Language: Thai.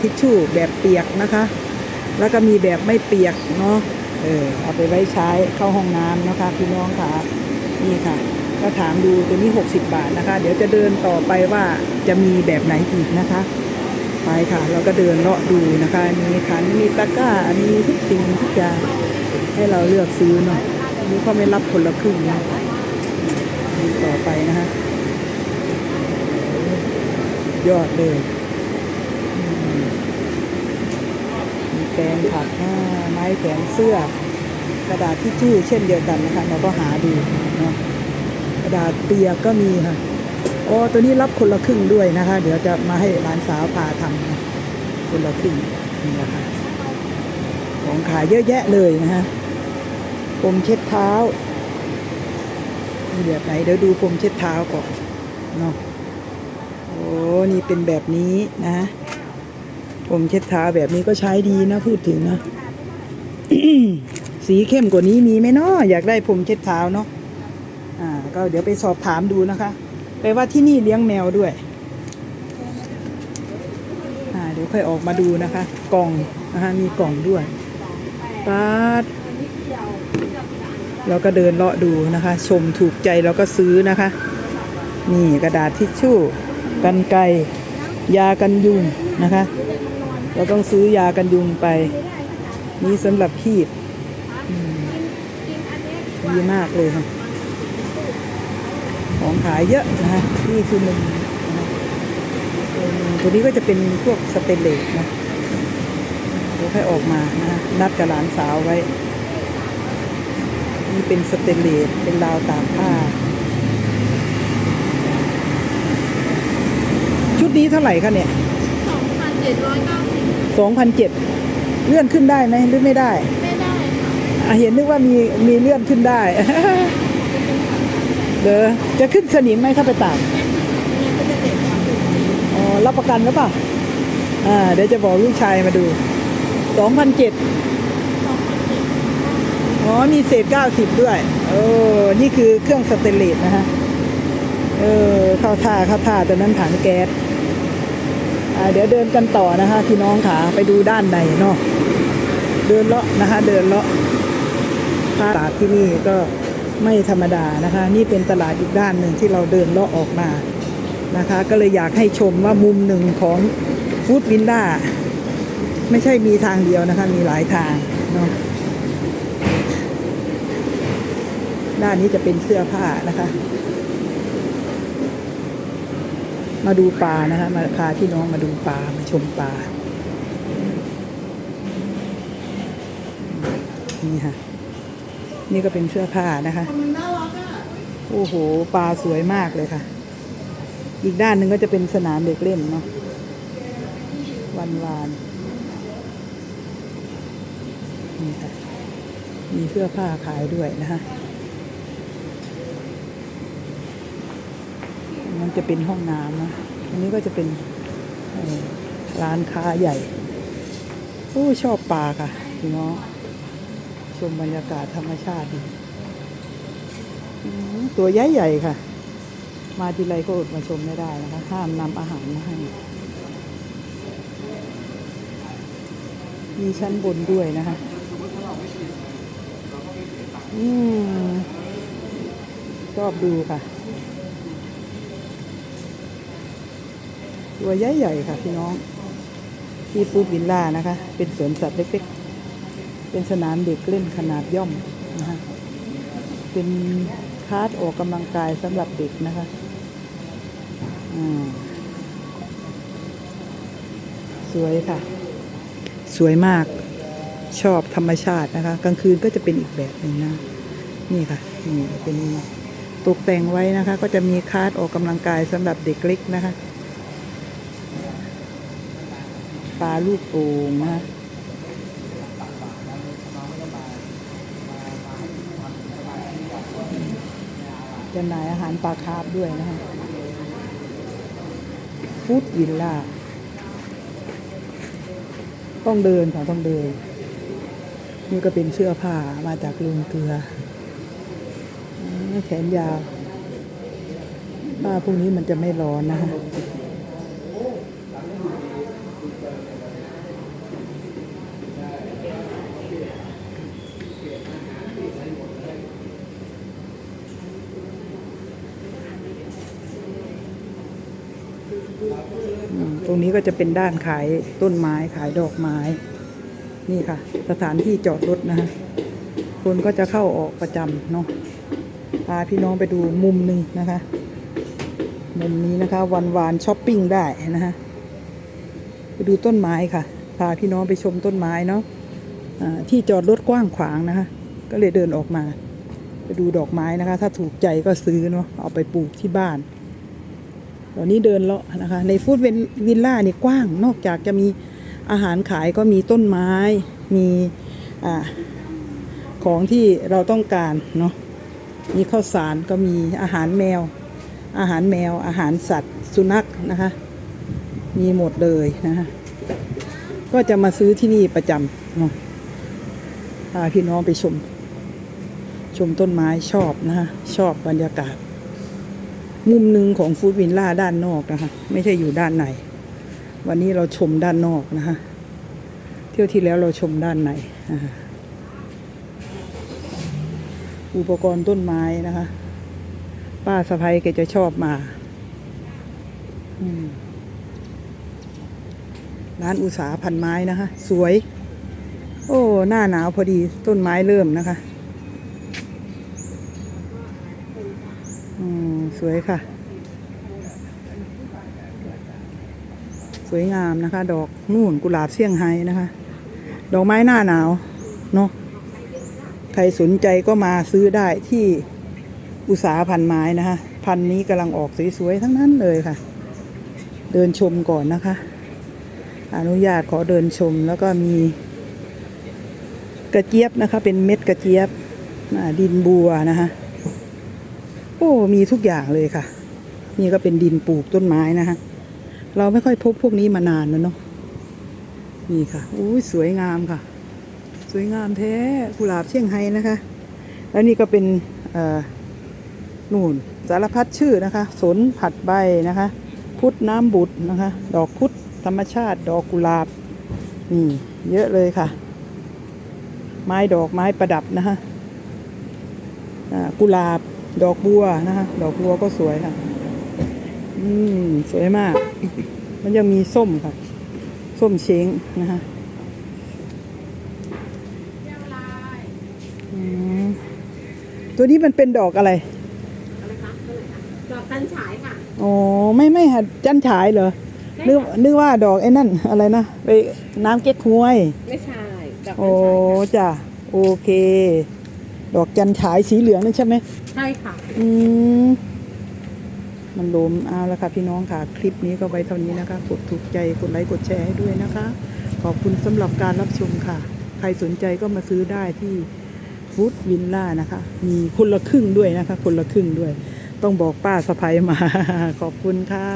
ทิชชู่แบบเปียกนะคะ แล้วก็มีแบบไม่เปียกเนาะเออเอาไปไว้ใช้เข้าห้องน้ำนะคะพี่น้องค่ะนี่ค่ะ ก็ถามดูตัวนี้ 60 บาทนะคะ เดี๋ยวจะเดินต่อไปว่าจะมีแบบไหนอีกนะคะ ไปค่ะเราก็เดินเลาะดูนะคะมีขันมีตะกร้ามีทุกสิ่งทุกอย่างให้เราเลือกซื้อเนาะนี้เขาไม่รับคนละครึ่งนะดูต่อไปนะคะยอดเลย แปรงผักหน้าไม้แขวนเสื้อกระดาษที่จู้เช่นเดียวกันนะคะเราก็หาดูเนาะกระดาษเปียกก็มีค่ะอ๋อตัวนี้รับคนละครึ่งด้วยนะคะ เดี๋ยวจะมาให้ร้านสาวพาทำนะคนละครึ่งนี่แหละค่ะของขายเยอะแยะเลยนะฮะผมเช็ดเท้ามีแบบไหนเดี๋ยวดูผมเช็ดเท้าก่อนเนาะโอ้นี่เป็นแบบนี้นะ ผมเช็ดเท้าแบบนี้ก็ใช้ดีนะพูดถึงนะ สีเข้มกว่านี้มีไหมเนาะอยากได้ผมเช็ดเท้าเนาะอ่า ก็เดี๋ยวไปสอบถามดูนะคะแปลว่าที่นี่เลี้ยงแมวด้วยอ่าเดี๋ยวค่อยออกมาดูนะคะ กล่องนะคะมีกล่องด้วยปาดเราก็เดินเลาะดูนะคะ ชมถูกใจเราก็ซื้อนะคะ นี่กระดาษทิชชู่ กันไกยากันยุงนะคะ เราต้องซื้อยากันยุงไป นี่สำหรับพีดดีมากเลยค่ะของขายเยอะนะฮะนี่คือมุมนะตัวหนึ่งตัวนี้ก็จะเป็นพวกสเตนเลสนะเดี๋ยวค่อยออกมานะนัดกับหลานสาวไว้ นี่เป็นสเตนเลสเป็นราวตากผ้า ชุดนี้เท่าไหร่คะเนี่ย เจ็ดร้อยเก้าสิบสองพันเจ็ดเลื่อนขึ้นได้ไหมหรือไม่ได้ไม่ได้ค่ะอะเห็นนึกว่ามีมีเลื่อนขึ้นได้ เด้อจะขึ้นสนิมไหมถ้าไปตากเนี่ยก็จะเด็ดกว่าอยู่อ๋อรับประกันหรือเปล่าอ่าเดี๋ยวจะบอกลูกชายมาดูสองพันเจ็ด สองพันเจ็ดอ๋อ มีเศษเก้าสิบด้วย เออ นี่คือเครื่องสเตนเลสนะฮะ เออ เข้าท่าเข้าท่าตัวนั้นถังแก๊สอ่า เดี๋ยวเดินกันต่อนะคะพี่น้องขาไปดูด้านในเนาะเดินเลาะนะคะ เดินเลาะตลาดที่นี่ก็ไม่ธรรมดานะคะ นี่เป็นตลาดอีกด้านหนึ่งที่เราเดินเลาะออกมานะคะ ก็เลยอยากให้ชมว่ามุมหนึ่งของฟู้ดวินด้าไม่ใช่มีทางเดียวนะคะ มีหลายทางเนาะด้านนี้จะเป็นเสื้อผ้านะคะ มาดูปลานะคะ มาพาพี่น้องมาดูปลา มาชมปลา นี่ค่ะ นี่ก็เป็นเสื้อผ้านะคะมันน่ารักอะโอ้โห ปลาสวยมากเลยค่ะ อีกด้านหนึ่งก็จะเป็นสนามเด็กเล่นเนาะ วันวาน นี่ค่ะ มีเสื้อผ้าขายด้วยนะคะ มันจะเป็นห้องน้ำนะอันนี้ก็จะเป็นร้านค้าใหญ่โอ้ชอบปลาค่ะพี่น้องชมบรรยากาศธรรมชาติดีตัวใหญ่ใหญ่ๆค่ะ มาทีไรก็อดมาชมไม่ได้นะคะ ห้ามนำอาหารมาให้ มีชั้นบนด้วยนะคะ อืมชอบดูค่ะ ตัวใหญ่ๆค่ะพี่น้อง ที่ฟูดวิลล่านะคะ เป็นสวนสัตว์เล็กๆ เป็นสนามเด็กเล่นขนาดย่อมนะคะเป็นคาร์ดออกกำลังกายสำหรับเด็กนะคะอ่าสวยค่ะ สวยมากชอบธรรมชาตินะคะ กลางคืนก็จะเป็นอีกแบบหนึ่งนะนี่ค่ะนี่เป็นตกแต่งไว้นะคะ ก็จะมีคาร์ดออกกำลังกายสำหรับเด็กเล็กนะคะ ปลาลูกโป่งนะคะจำหน่ายอาหารปลาคาร์ฟด้วยนะคะฟู้ดวิลล่า ต้องเดินค่ะต้องเดิน นี่ก็เป็นเสื้อผ้ามาจากลุงเกลือ แขนยาวผ้าพวกนี้มันจะไม่ร้อนนะคะ ตรงนี้ก็จะเป็นด้านขายต้นไม้ขายดอกไม้ นี่ค่ะ สถานที่จอดรถนะฮะคนก็จะเข้าออกประจำเนาะพาพี่น้องไปดูมุมหนึ่งนะคะ มุมนี้นะคะ วันวานช้อปปิ้งได้นะฮะไปดูต้นไม้ค่ะ พาพี่น้องไปชมต้นไม้เนาะอ่าที่จอดรถกว้างขวางนะคะ ก็เลยเดินออกมา ไปดูดอกไม้นะคะ ถ้าถูกใจก็ซื้อเนาะเอาไปปลูกที่บ้าน ตอนนี้เดินเลาะนะคะ ในฟู้ดวิลล่านี่กว้าง นอกจากจะมีอาหารขายก็มีต้นไม้ มีอของที่เราต้องการเนาะ มีข้าวสารก็มีอาหารแมว อาหารแมว อาหารสัตว์ สุนัขนะคะ มีหมดเลยนะคะก็จะมาซื้อที่นี่ประจำเนาะพาพี่น้องไปชม ชมต้นไม้ชอบนะคะชอบบรรยากาศ มุมหนึ่งของฟูดวินล่าด้านนอกนะคะ ไม่ใช่อยู่ด้านใน วันนี้เราชมด้านนอกนะคะ เที่ยวที่แล้วเราชมด้านในอุปกรณ์ต้นไม้นะคะ ป้าสะพ้ยแกจะชอบมาร้านอุตสาหพันไม้นะคะ สวย โอ้ หน้าหนาวพอดีต้นไม้เริ่มนะคะ อืม สวยค่ะ สวยงามนะคะ ดอกนู่นกุหลาบเซี่ยงไฮ้นะคะ ดอกไม้หน้าหนาวเนาะใครสนใจก็มาซื้อได้ที่อุตสาหพันไม้นะคะ พันนี้กำลังออกสวยๆทั้งนั้นเลยค่ะ เดินชมก่อนนะคะ อนุญาตขอเดินชมแล้วก็มี กระเจี๊ยบนะคะ เป็นเม็ดกระเจี๊ยบดินบัวนะคะ โอ้มีทุกอย่างเลยค่ะ นี่ก็เป็นดินปลูกต้นไม้นะคะเราไม่ค่อยพบพวกนี้มานานแล้วเนาะนี่ค่ะอุ้ยสวยงามค่ะ สวยงามแท้กุหลาบเชียงไฮ้นะคะ แล้วนี่ก็เป็นนู่นสารพัดชื่อนะคะ สนผัดใบนะคะ พุทธน้ำบุตรนะคะ ดอกพุทธธรรมชาติ ดอกกุหลาบนี่เยอะเลยค่ะ ไม้ดอกไม้ประดับนะคะอ่ากุหลาบ ดอกบัวนะคะดอกบัวก็สวยค่ะ อืมสวยมาก มันยังมีส้มค่ะ ส้มเช้งนะคะอืมตัวนี้มันเป็นดอกอะไรอะไรคะตัวไหนคะดอกกัญฉายค่ะอ๋อไม่ไม่ค่ะจันฉายเหรอนึกนึกว่าดอกไอ้นั่นอะไรนะไปน้ำเก๊กฮวย ไม่ใช่ดอกกัโอ้ญฉายค่ะจ้ะโอเค ดอกจันฉายสีเหลืองนั่นใช่ไหมใช่ค่ะ อืมมันลมเอาละค่ะพี่น้องค่ะ คลิปนี้ก็ไว้เท่านี้นะคะ กดถูกใจ กดไลค์ กดแชร์ให้ด้วยนะคะ ขอบคุณสำหรับการรับชมค่ะ ใครสนใจก็มาซื้อได้ที่ฟู้ดวินล่านะคะ มีคนละครึ่งด้วยนะคะ คนละครึ่งด้วย ต้องบอกป้าสะพ้ยมา ขอบคุณค่ะ